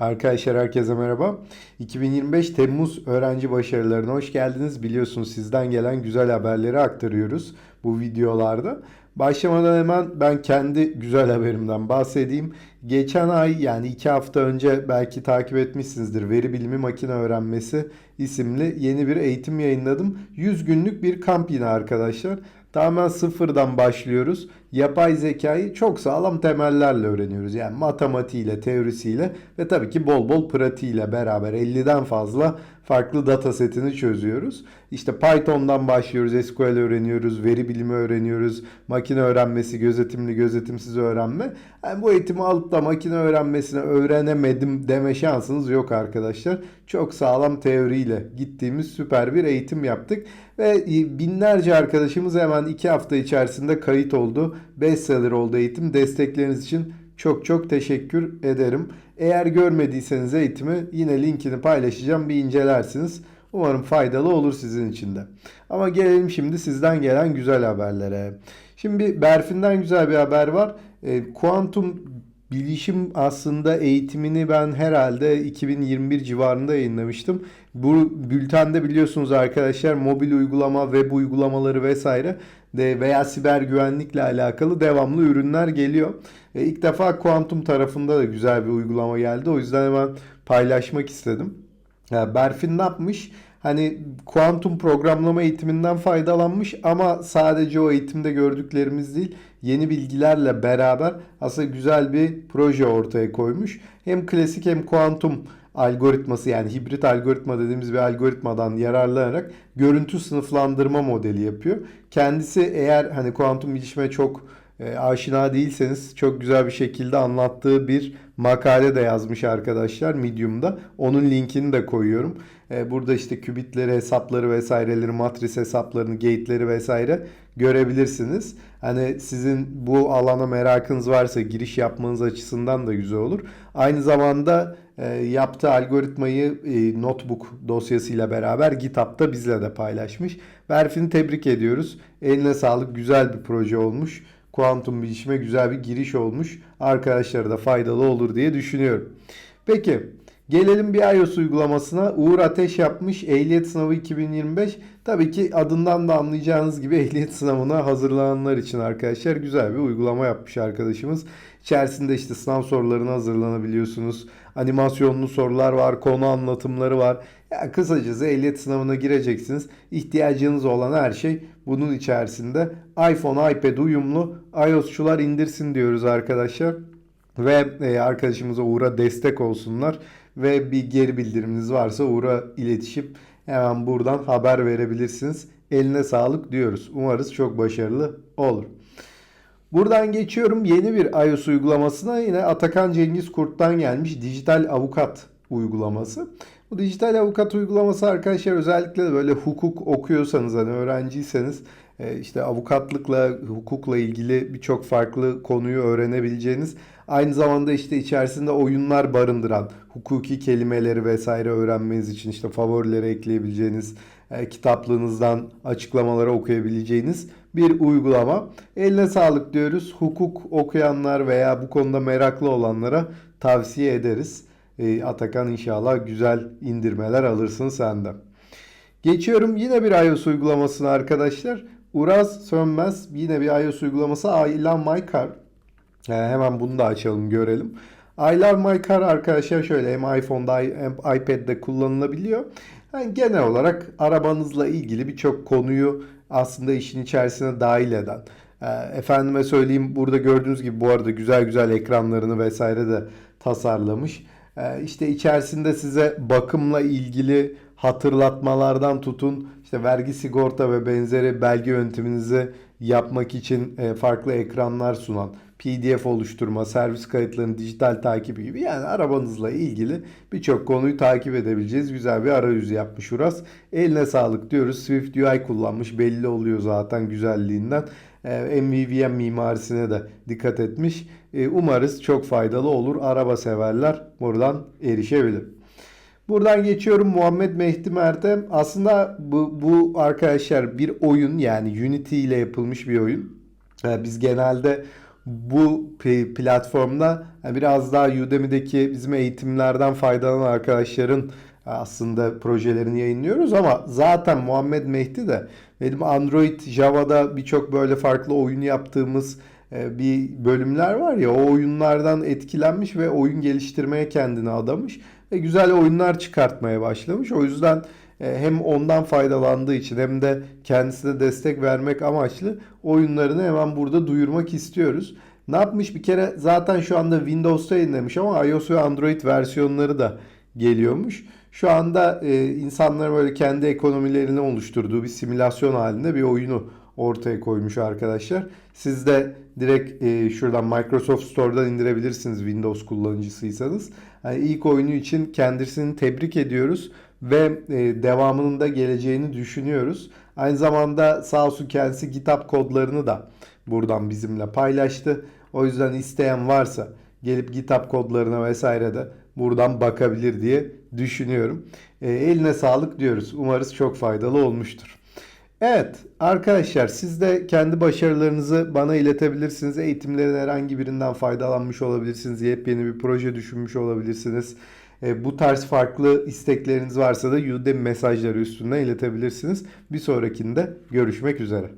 Arkadaşlar herkese merhaba. 2025 Temmuz öğrenci başarılarına hoş geldiniz. Biliyorsunuz sizden gelen güzel haberleri aktarıyoruz bu videolarda. Başlamadan hemen ben kendi güzel haberimden bahsedeyim. Geçen ay yani iki hafta önce belki takip etmişsinizdir. Veri bilimi makine öğrenmesi isimli yeni bir eğitim yayınladım. 100 günlük bir kamp yine arkadaşlar. Tamamen sıfırdan başlıyoruz. Yapay zekayı çok sağlam temellerle öğreniyoruz. Yani matematiğiyle, teorisiyle ve tabii ki bol bol pratiğiyle beraber 50'den fazla farklı data setini çözüyoruz. İşte Python'dan başlıyoruz, SQL öğreniyoruz, veri bilimi öğreniyoruz, makine öğrenmesi, gözetimli, gözetimsiz öğrenme. Yani bu eğitimi alıp da makine öğrenmesini öğrenemedim deme şansınız yok arkadaşlar. Çok sağlam teoriyle gittiğimiz süper bir eğitim yaptık. Ve binlerce arkadaşımız hemen iki hafta içerisinde kayıt oldu. Bestseller oldu eğitim. Destekleriniz için çok çok teşekkür ederim. Eğer görmediyseniz eğitimi yine linkini paylaşacağım bir incelersiniz. Umarım faydalı olur sizin için de. Ama gelelim şimdi sizden gelen güzel haberlere. Şimdi Berfin'den güzel bir haber var. E, kuantum bilişim aslında eğitimini ben herhalde 2021 civarında yayınlamıştım. Bu bültende biliyorsunuz arkadaşlar mobil uygulama, web uygulamaları vesaire de veya siber güvenlikle alakalı devamlı ürünler geliyor. E, ilk defa kuantum tarafında da güzel bir uygulama geldi. O yüzden hemen paylaşmak istedim. Ya Berfin ne yapmış? Hani kuantum programlama eğitiminden faydalanmış ama sadece o eğitimde gördüklerimiz değil, yeni bilgilerle beraber aslında güzel bir proje ortaya koymuş. Hem klasik hem kuantum algoritması yani hibrit algoritma dediğimiz bir algoritmadan yararlanarak görüntü sınıflandırma modeli yapıyor. Kendisi eğer hani kuantum bilişime çok e, aşina değilseniz çok güzel bir şekilde anlattığı bir makale de yazmış arkadaşlar Medium'da. Onun linkini de koyuyorum. E, burada işte kübitleri, hesapları vesaireleri, matris hesaplarını, gate'leri vesaire görebilirsiniz. Hani sizin bu alana merakınız varsa giriş yapmanız açısından da güzel olur. Aynı zamanda e, yaptığı algoritmayı e, notebook dosyasıyla beraber GitHub'ta bizle de paylaşmış. Berfin'i tebrik ediyoruz. Eline sağlık. Güzel bir proje olmuş. Kuantum bilişime güzel bir giriş olmuş. Arkadaşlara da faydalı olur diye düşünüyorum. Peki Gelelim bir iOS uygulamasına. Uğur Ateş yapmış ehliyet sınavı 2025. Tabii ki adından da anlayacağınız gibi ehliyet sınavına hazırlananlar için arkadaşlar güzel bir uygulama yapmış arkadaşımız. İçerisinde işte sınav sorularına hazırlanabiliyorsunuz. Animasyonlu sorular var, konu anlatımları var. Ya kısacası ehliyet sınavına gireceksiniz. İhtiyacınız olan her şey bunun içerisinde. iPhone, iPad uyumlu iOS'çular indirsin diyoruz arkadaşlar. Ve e, arkadaşımıza Uğur'a destek olsunlar ve bir geri bildiriminiz varsa Uğur'a iletişip hemen buradan haber verebilirsiniz. Eline sağlık diyoruz. Umarız çok başarılı olur. Buradan geçiyorum yeni bir iOS uygulamasına yine Atakan Cengiz Kurt'tan gelmiş dijital avukat uygulaması. Bu dijital avukat uygulaması arkadaşlar özellikle böyle hukuk okuyorsanız hani öğrenciyseniz işte avukatlıkla, hukukla ilgili birçok farklı konuyu öğrenebileceğiniz aynı zamanda işte içerisinde oyunlar barındıran hukuki kelimeleri vesaire öğrenmeniz için işte favorileri ekleyebileceğiniz e, kitaplığınızdan açıklamaları okuyabileceğiniz bir uygulama. Eline sağlık diyoruz. Hukuk okuyanlar veya bu konuda meraklı olanlara tavsiye ederiz. E, Atakan inşallah güzel indirmeler alırsın senden. Geçiyorum yine bir iOS uygulamasına arkadaşlar. Uraz Sönmez yine bir iOS uygulaması I Love My Car. Ee, hemen bunu da açalım görelim. I Love My Car arkadaşlar şöyle hem iPhone'da hem iPad'de kullanılabiliyor. Yani genel olarak arabanızla ilgili birçok konuyu aslında işin içerisine dahil eden. Ee, efendime söyleyeyim burada gördüğünüz gibi bu arada güzel güzel ekranlarını vesaire de tasarlamış. Ee, işte içerisinde size bakımla ilgili hatırlatmalardan tutun işte vergi sigorta ve benzeri belge yönteminizi yapmak için e, farklı ekranlar sunan PDF oluşturma, servis kayıtlarının dijital takibi gibi yani arabanızla ilgili birçok konuyu takip edebileceğiz. Güzel bir arayüzü yapmış Uras. Eline sağlık diyoruz. Swift UI kullanmış. Belli oluyor zaten güzelliğinden. E, MVVM mimarisine de dikkat etmiş. E, umarız çok faydalı olur. Araba severler buradan erişebilir. Buradan geçiyorum Muhammed Mehdi Mert'e. Aslında bu, bu arkadaşlar bir oyun yani Unity ile yapılmış bir oyun. Ee, biz genelde bu platformda yani biraz daha Udemy'deki bizim eğitimlerden faydalanan arkadaşların aslında projelerini yayınlıyoruz ama zaten Muhammed Mehdi de benim Android Java'da birçok böyle farklı oyun yaptığımız e, bir bölümler var ya o oyunlardan etkilenmiş ve oyun geliştirmeye kendini adamış ve güzel oyunlar çıkartmaya başlamış. O yüzden e, hem ondan faydalandığı için hem de kendisine destek vermek amaçlı oyunlarını hemen burada duyurmak istiyoruz. Ne yapmış bir kere zaten şu anda Windows'ta yayınlamış ama iOS ve Android versiyonları da geliyormuş. Şu anda e, insanların böyle kendi ekonomilerini oluşturduğu bir simülasyon halinde bir oyunu ortaya koymuş arkadaşlar. Siz de direkt e, şuradan Microsoft Store'dan indirebilirsiniz Windows kullanıcısıysanız. Yani ilk oyunu için kendisini tebrik ediyoruz ve e, devamının da geleceğini düşünüyoruz. Aynı zamanda sağ olsun kendisi GitHub kodlarını da buradan bizimle paylaştı. O yüzden isteyen varsa gelip GitHub kodlarına vesaire de buradan bakabilir diye düşünüyorum. E, eline sağlık diyoruz. Umarız çok faydalı olmuştur. Evet arkadaşlar siz de kendi başarılarınızı bana iletebilirsiniz. Eğitimlerin herhangi birinden faydalanmış olabilirsiniz. Yepyeni bir proje düşünmüş olabilirsiniz. E, bu tarz farklı istekleriniz varsa da Udemy mesajları üstünden iletebilirsiniz. Bir sonrakinde görüşmek üzere.